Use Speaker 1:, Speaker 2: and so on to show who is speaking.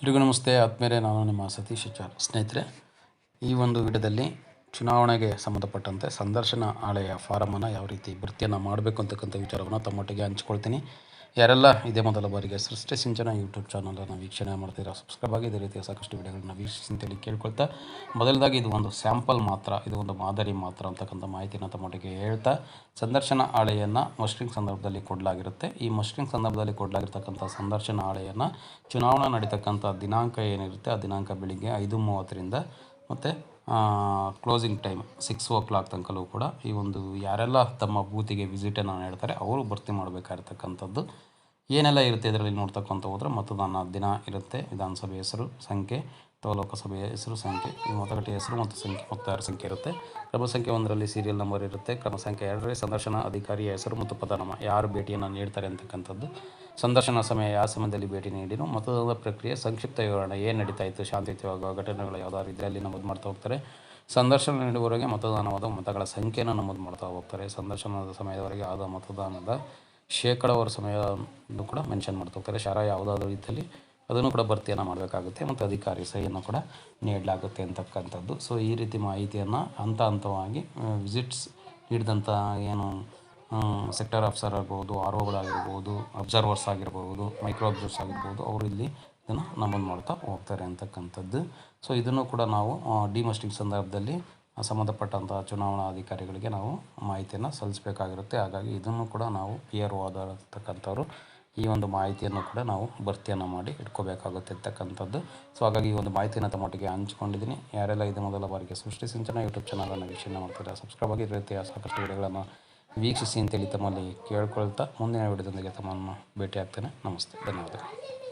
Speaker 1: ಎಲ್ರಿಗೂ ನಮಸ್ತೆ. ಆದ್ಮೇಲೆ ನಾನು ನಿಮ್ಮ ಸತೀಶ್ ಆಚಾರ್ ಸ್ನೇಹಿತರೆ. ಈ ಒಂದು ವಿಡಿಯೋದಲ್ಲಿ ಚುನಾವಣೆಗೆ ಸಂಬಂಧಪಟ್ಟಂತೆ ಸಂದರ್ಶನ ಹಾಳೆಯ ಫಾರಮನ್ನು ಯಾವ ರೀತಿ ಭರ್ತಿಯನ್ನು ಮಾಡಬೇಕು ಅಂತಕ್ಕಂಥ ವಿಚಾರವನ್ನು ತಮ್ಮೊಟ್ಟಿಗೆ ಹಂಚ್ಕೊಳ್ತೀನಿ. ಯಾರೆಲ್ಲ ಇದೇ ಮೊದಲ ಬಾರಿಗೆ ಸೃಷ್ಟಿ ಸಿಂಚನ ಯೂಟ್ಯೂಬ್ ಚಾನಲನ್ನು ವೀಕ್ಷಣೆ ಮಾಡ್ತೀರಾ ಸಬ್ಸ್ಕ್ರೈಬ್ ಆಗಿ ಇದೇ ರೀತಿಯ ಸಾಕಷ್ಟು ವಿಡಿಯೋಗಳನ್ನ ವೀಕ್ಷಿಸಿ ಕೇಳ್ಕೊಳ್ತಾ ಮೊದಲದಾಗಿ ಇದು ಒಂದು ಸ್ಯಾಂಪಲ್ ಮಾತ್ರ, ಇದು ಒಂದು ಮಾದರಿ ಮಾತ್ರ ಅಂತಕ್ಕಂಥ ಮಾಹಿತಿನ ತಮ್ಮೊಟ್ಟಿಗೆ ಹೇಳ್ತಾ, ಸಂದರ್ಶನ ಹಾಳೆಯನ್ನು ಮಸ್ಟ್ರಿಂಗ್ ಸಂದರ್ಭದಲ್ಲಿ ಕೊಡಲಾಗಿರುತ್ತೆ. ಈ ಮಸ್ಟ್ರಿಂಗ್ ಸಂದರ್ಭದಲ್ಲಿ ಕೊಡಲಾಗಿರ್ತಕ್ಕಂಥ ಸಂದರ್ಶನ ಹಾಳೆಯನ್ನು ಚುನಾವಣಾ ನಡೀತಕ್ಕಂಥ ದಿನಾಂಕ ಏನಿರುತ್ತೆ, ಆ ದಿನಾಂಕ ಬೆಳಿಗ್ಗೆ ಐದು ಮೂವತ್ತರಿಂದ ಮತ್ತು closing time six o'clock ತನಕಲ್ಲೂ ಕೂಡ ಈ ಒಂದು ಯಾರೆಲ್ಲ ತಮ್ಮ ಬೂತಿಗೆ ವಿಸಿಟನ್ನು ನೀಡ್ತಾರೆ ಅವರು ಭರ್ತಿ ಮಾಡಬೇಕಾಗಿರ್ತಕ್ಕಂಥದ್ದು. ಏನೆಲ್ಲ ಇರುತ್ತೆ ಇದರಲ್ಲಿ ನೋಡ್ತಕ್ಕಂಥ ಹೋದರೆ, ಮತದಾನ ದಿನ ಇರುತ್ತೆ. ವಿಧಾನಸಭೆ ಹೆಸರು, ಸಂಖ್ಯೆ ಅಥವಾ ಲೋಕಸಭೆಯ ಹೆಸರು ಸಂಖ್ಯೆ ಮತಗಟ್ಟೆಯ ಹೆಸರು ಮತ್ತು ಸಂಖ್ಯೆ ಮತದಾರ ಸಂಖ್ಯೆ ಇರುತ್ತೆ. ಕ್ರಮ ಸಂಖ್ಯೆ ಒಂದರಲ್ಲಿ ಸೀರಿಯಲ್ ನಂಬರ್ ಇರುತ್ತೆ. ಕ್ರಮ ಸಂಖ್ಯೆ ಎರಡರಲ್ಲಿ ಸಂದರ್ಶನ, ಅಧಿಕಾರಿಯ ಹೆಸರು ಮತ್ತು ಪದನಾಮ. ಯಾರು ಭೇಟಿಯನ್ನು ನೀಡ್ತಾರೆ ಅಂತಕ್ಕಂಥದ್ದು. ಸಂದರ್ಶನ ಸಮಯ ಯಾವ ಸಮಯದಲ್ಲಿ ಭೇಟಿ ನೀಡಿನು, ಮತದಾನದ ಪ್ರಕ್ರಿಯೆ ಸಂಕ್ಷಿಪ್ತ ವಿವರಣೆ, ಏನು ನಡೀತಾ ಇತ್ತು ಶಾಂತಿಯುತವಾಗುವ ಘಟನೆಗಳು ಯಾವುದಾದ್ರು ಇದ್ದರೆ ಅಲ್ಲಿ ನಮೂದು ಮಾಡ್ತಾ ಹೋಗ್ತಾರೆ. ಸಂದರ್ಶನ ನೀಡುವವರೆಗೆ ಮತದಾನವಾದ ಮತಗಳ ಸಂಖ್ಯೆಯನ್ನು ನಮೂದು ಮಾಡ್ತಾ ಹೋಗ್ತಾರೆ. ಸಂದರ್ಶನದ ಸಮಯದವರೆಗೆ ಆದ ಮತದಾನದ ಶೇಕಡಾವಾರು ಸಮಯವನ್ನು ಕೂಡ ಮೆನ್ಷನ್ ಮಾಡ್ತಾ ಹೋಗ್ತಾರೆ. ಶಾಲಾ ಯಾವುದಾದ್ರೂ ರೀತಿಯಲ್ಲಿ ಅದನ್ನು ಕೂಡ ಭರ್ತಿಯನ್ನು ಮಾಡಬೇಕಾಗುತ್ತೆ ಮತ್ತು ಅಧಿಕಾರಿ ಸಹಿಯನ್ನು ಕೂಡ ನೀಡಲಾಗುತ್ತೆ ಅಂತಕ್ಕಂಥದ್ದು. ಸೊ ಈ ರೀತಿ ಮಾಹಿತಿಯನ್ನು ಹಂತ ಹಂತವಾಗಿ ವಿಸಿಟ್ಸ್ ನೀಡಿದಂಥ ಏನು ಸೆಕ್ಟರ್ ಆಫೀಸರ್ ಆಗ್ಬೋದು ಆರ್ ಒಗಳಾಗಿರ್ಬೋದು ಅಬ್ಸರ್ವರ್ಸ್ ಆಗಿರ್ಬೋದು ಮೈಕ್ರೋ ಅಬ್ಸರ್ವರ್ಸ್ ಆಗಿರ್ಬೋದು, ಅವರು ಇಲ್ಲಿ ಇದನ್ನು ನಮೂದು ಮಾಡ್ತಾ ಹೋಗ್ತಾರೆ ಅಂತಕ್ಕಂಥದ್ದು. ಸೊ ಇದನ್ನು ಕೂಡ ನಾವು ಡಿಮಸ್ಟಿಂಗ್ ಸಂದರ್ಭದಲ್ಲಿ ಸಂಬಂಧಪಟ್ಟಂಥ ಚುನಾವಣಾ ಅಧಿಕಾರಿಗಳಿಗೆ ನಾವು ಮಾಹಿತಿಯನ್ನು ಸಲ್ಲಿಸಬೇಕಾಗಿರುತ್ತೆ. ಹಾಗಾಗಿ ಇದನ್ನು ಕೂಡ ನಾವು ಪಿ ಆರ್ ಒ ಈ ಒಂದು ಮಾಹಿತಿಯನ್ನು ಕೂಡ ನಾವು ಭರ್ತಿಯನ್ನು ಮಾಡಿ ಇಟ್ಕೋಬೇಕಾಗುತ್ತೆ ಅಂತಕ್ಕಂಥದ್ದು ಸೊ ಹಾಗಾಗಿ ಈ ಒಂದು ಮಾಹಿತಿಯನ್ನು ತಮ್ಮೊಟ್ಟಿಗೆ ಹಂಚ್ಕೊಂಡಿದ್ದೀನಿ. ಯಾರೆಲ್ಲ ಇದು ಮೊದಲ ಬಾರಿಗೆ ಸೃಷ್ಟಿ ಸಿಂಚನ ಯೂಟ್ಯೂಬ್ ಚಾನಲನ್ನು ವೀಕ್ಷಣೆ ಮಾಡ್ತಾರೆ ಸಬ್ಸ್ಕ್ರೈಬ್ ಆಗಿ ರೀತಿಯ ಸಾಕಷ್ಟು ವಿಡಿಯೋಗಳನ್ನು ವೀಕ್ಷಿಸಿ ಅಂತೇಳಿ ತಮ್ಮಲ್ಲಿ ಕೇಳ್ಕೊಳ್ತಾ ಮುಂದಿನ ವಿಡಿಯೋದೊಂದಿಗೆ ತಮ್ಮನ್ನು ಭೇಟಿಯಾಗ್ತೇನೆ. ನಮಸ್ತೆ. ಧನ್ಯವಾದಗಳು.